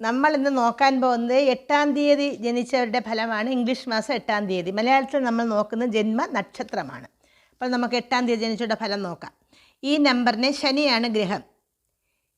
നമ്മൾ ഇന്ന് നോക്കാൻ പോകുന്നത് എട്ടാം തീയതി ജനിച്ചവരുടെ ഫലമാണ് ഇംഗ്ലീഷ് മാസം എട്ടാം തീയതി. മലയാളത്തിൽ നമ്മൾ നോക്കുന്ന ജന്മ നക്ഷത്രമാണ്. അപ്പോൾ നമുക്ക് എട്ടാം തീയതി ജനിച്ചവരുടെ ഫലം നോക്കാം. ഈ നമ്പറിനെ ശനിയാണ് ഗ്രഹം.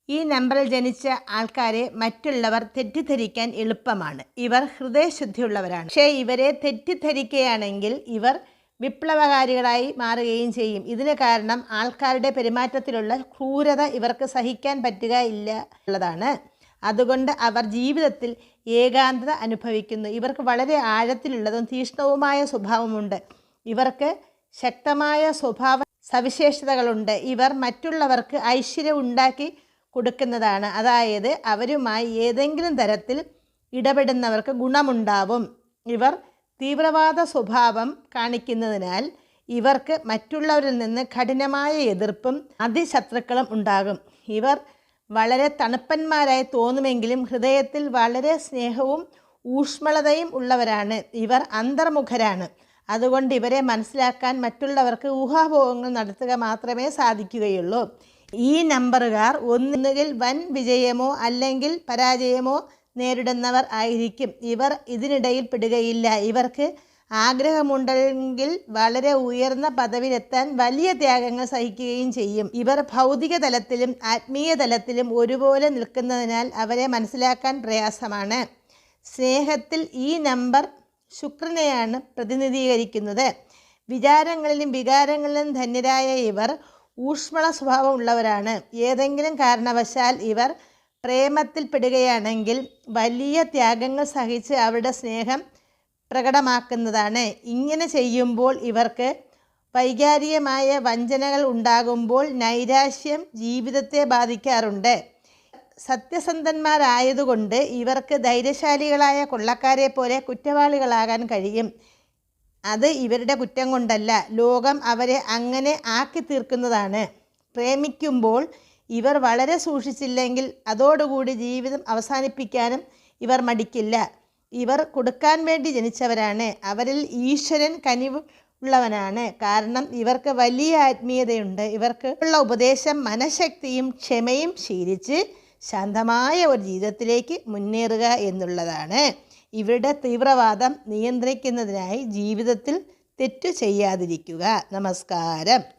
ഈ നമ്പറിൽ ജനിച്ച ആൾക്കാരെ മറ്റുള്ളവർ തെറ്റിദ്ധരിക്കാൻ എളുപ്പമാണ്. ഇവർ ഹൃദയശുദ്ധിയുള്ളവരാണ്. പക്ഷേ ഇവരെ തെറ്റിദ്ധരിക്കുകയാണെങ്കിൽ ഇവർ വിപ്ലവകാരികളായി മാറുകയും ചെയ്യും. ഇതിന് കാരണം ആൾക്കാരുടെ പെരുമാറ്റത്തിലുള്ള ക്രൂരത ഇവർക്ക് സഹിക്കാൻ പറ്റുക ഇല്ല ഉള്ളതാണ്. അതുകൊണ്ട് അവർ ജീവിതത്തിൽ ഏകാന്തത അനുഭവിക്കുന്നു. ഇവർക്ക് വളരെ ആഴത്തിലുള്ളതും തീഷ്ണവുമായ സ്വഭാവമുണ്ട്. ഇവർക്ക് ശക്തമായ സ്വഭാവ സവിശേഷതകളുണ്ട്. ഇവർ മറ്റുള്ളവർക്ക് ഐശ്വര്യം ഉണ്ടാക്കി കൊടുക്കുന്നതാണ്. അതായത് അവരുമായി ഏതെങ്കിലും തരത്തിൽ ഇടപെടുന്നവർക്ക് ഗുണമുണ്ടാവും. ഇവർ തീവ്രവാദ സ്വഭാവം കാണിക്കുന്നതിനാൽ ഇവർക്ക് മറ്റുള്ളവരിൽ നിന്ന് കഠിനമായ എതിർപ്പും അതിശത്രുക്കളും ഉണ്ടാകും. ഇവർ വളരെ തണുപ്പന്മാരായി തോന്നുമെങ്കിലും ഹൃദയത്തിൽ വളരെ സ്നേഹവും ഊഷ്മളതയും ഉള്ളവരാണ്. ഇവർ അന്തർമുഖരാണ്. അതുകൊണ്ട് ഇവരെ മനസ്സിലാക്കാൻ മറ്റുള്ളവർക്ക് ഊഹാഭോഗങ്ങൾ നടത്തുക മാത്രമേ സാധിക്കുകയുള്ളൂ. ഈ നമ്പറുകാർ ഒന്നുകിൽ വൻ വിജയമോ അല്ലെങ്കിൽ പരാജയമോ നേരിടുന്നവർ ആയിരിക്കും. ഇവർ ഇതിനിടയിൽ പെടുകയില്ല. ഇവർക്ക് ആഗ്രഹമുണ്ടെങ്കിൽ വളരെ ഉയർന്ന പദവിയിലെത്താൻ വലിയ ത്യാഗങ്ങൾ സഹിക്കുകയും ചെയ്യും. ഇവർ ഭൗതിക തലത്തിലും ആത്മീയ തലത്തിലും ഒരുപോലെ നിൽക്കുന്നതിനാൽ അവരെ മനസ്സിലാക്കാൻ പ്രയാസമാണ്. സ്നേഹത്തിൽ ഈ നമ്പർ ശുക്രനെയാണ് പ്രതിനിധീകരിക്കുന്നത്. വിചാരങ്ങളിലും വികാരങ്ങളിലും ധന്യരായ ഇവർ ഊഷ്മള സ്വഭാവമുള്ളവരാണ് ഏതെങ്കിലും കാരണവശാൽ ഇവർ പ്രേമത്തിൽ പെടുകയാണെങ്കിൽ വലിയ ത്യാഗങ്ങൾ സഹിച്ച് അവരുടെ സ്നേഹം പ്രകടമാക്കുന്നതാണ്. ഇങ്ങനെ ചെയ്യുമ്പോൾ ഇവർക്ക് വൈകാരികമായ വഞ്ചനകൾ ഉണ്ടാകുമ്പോൾ നൈരാശ്യം ജീവിതത്തെ ബാധിക്കാറുണ്ട്. സത്യസന്ധന്മാരായതുകൊണ്ട് ഇവർക്ക് ധൈര്യശാലികളായ കൊള്ളക്കാരെ പോലെ കുറ്റവാളികളാകാൻ കഴിയും. അത് ഇവരുടെ കുറ്റം കൊണ്ടല്ല ലോകം അവരെ അങ്ങനെ ആക്കി തീർക്കുന്നതാണ്. പ്രേമിക്കുമ്പോൾ ഇവർ വളരെ സൂക്ഷിച്ചില്ലെങ്കിൽ അതോടുകൂടി ജീവിതം അവസാനിപ്പിക്കാനും ഇവർ മടിക്കില്ല. ഇവർ കൊടുക്കാൻ വേണ്ടി ജനിച്ചവരാണ്. അവരിൽ ഈശ്വരൻ കനിവ് ഉള്ളവനാണ്. കാരണം ഇവർക്ക് വലിയ ആത്മീയതയുണ്ട്. ഇവർക്ക് ഉള്ള ഉപദേശം മനഃശക്തിയും ക്ഷമയും ശീലിച്ച് ശാന്തമായ ഒരു ജീവിതത്തിലേക്ക് മുന്നേറുക എന്നുള്ളതാണ്. ഇവരുടെ തീവ്രവാദം നിയന്ത്രിക്കുന്നതിനായി ജീവിതത്തിൽ തെറ്റു ചെയ്യാതിരിക്കുക. നമസ്കാരം.